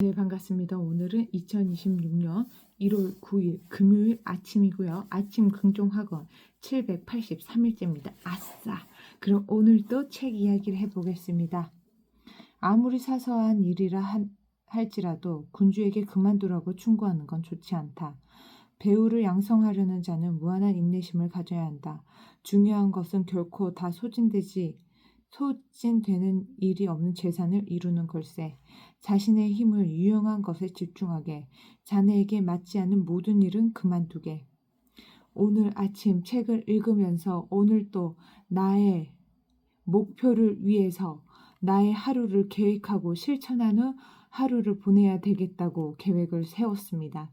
네, 반갑습니다. 오늘은 2026년 1월 9일 금요일 아침이고요. 아침 긍정학원 783일째입니다. 아싸! 그럼 오늘도 책 이야기를 해보겠습니다. 아무리 사소한 일이라 한- 할지라도 군주에게 그만두라고 충고하는 건 좋지 않다. 배우를 양성하려는 자는 무한한 인내심을 가져야 한다. 중요한 것은 결코 다 소진되지 소진되는 일이 없는 재산을 이루는 걸세. 자신의 힘을 유용한 것에 집중하게. 자네에게 맞지 않는 모든 일은 그만두게. 오늘 아침 책을 읽으면서 오늘 또 나의 목표를 위해서 나의 하루를 계획하고 실천하는 하루를 보내야 되겠다고 계획을 세웠습니다.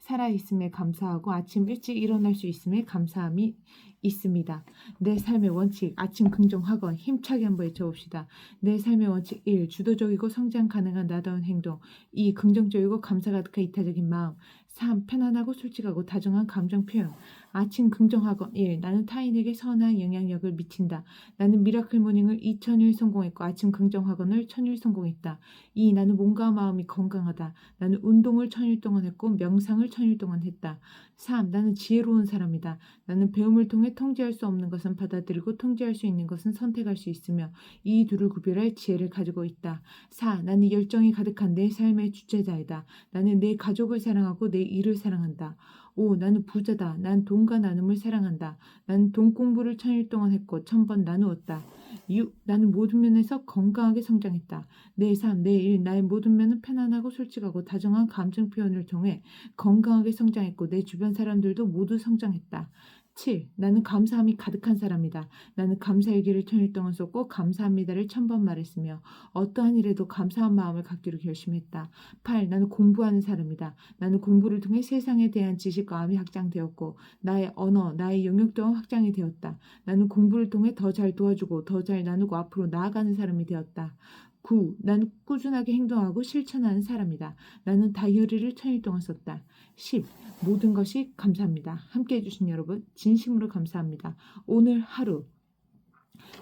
살아있음에 감사하고 아침 일찍 일어날 수 있음에 감사함이 있습니다. 내 삶의 원칙, 아침 긍정 학원 힘차게 한번 외쳐봅시다. 내 삶의 원칙 1. 주도적이고 성장 가능한 나다운 행동 2. 긍정적이고 감사 가득한 이타적인 마음 3. 편안하고 솔직하고 다정한 감정 표현 아침 긍정 학원 1. 나는 타인에게 선한 영향력을 미친다. 나는 미라클 모닝을 2000일 성공했고 아침 긍정 학원을 1000일 성공했다. 2. 나는 몸과 마음이 건강하다. 나는 운동을 1000일 동안 했고 명상을 1000일 동안 했다. 3. 나는 지혜로운 사람이다. 나는 배움을 통해 통제할 수 없는 것은 받아들이고 통제할 수 있는 것은 선택할 수 있으며 이 둘을 구별할 지혜를 가지고 있다. 4. 나는 열정이 가득한 내 삶의 주체자이다. 나는 내 가족을 사랑하고 내 일을 사랑한다. 5. 나는 부자다. 난 돈과 나눔을 사랑한다. 나는 돈 공부를 천일 동안 했고 천번 나누었다. 6. 나는 모든 면에서 건강하게 성장했다. 내 삶, 내 일, 나의 모든 면은 편안하고 솔직하고 다정한 감정 표현을 통해 건강하게 성장했고 내 주변 사람들도 모두 성장했다. 7. 나는 감사함이 가득한 사람이다. 나는 감사일기를 천일 동안 썼고 감사합니다를 천번 말했으며 어떠한 일에도 감사한 마음을 갖기로 결심했다. 8. 나는 공부하는 사람이다. 나는 공부를 통해 세상에 대한 지식과 암이 확장되었고 나의 언어, 나의 영역 또한 확장이 되었다. 나는 공부를 통해 더 잘 도와주고 더 잘 나누고 앞으로 나아가는 사람이 되었다. 9. 나는 꾸준하게 행동하고 실천하는 사람이다. 나는 다이어리를 천일 동안 썼다. 10. 모든 것이 감사합니다. 함께 해주신 여러분, 진심으로 감사합니다. 오늘 하루,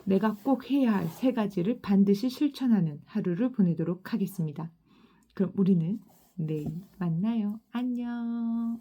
내가 꼭 해야 할 세 가지를 반드시 실천하는 하루를 보내도록 하겠습니다. 그럼 우리는 내일 만나요. 안녕.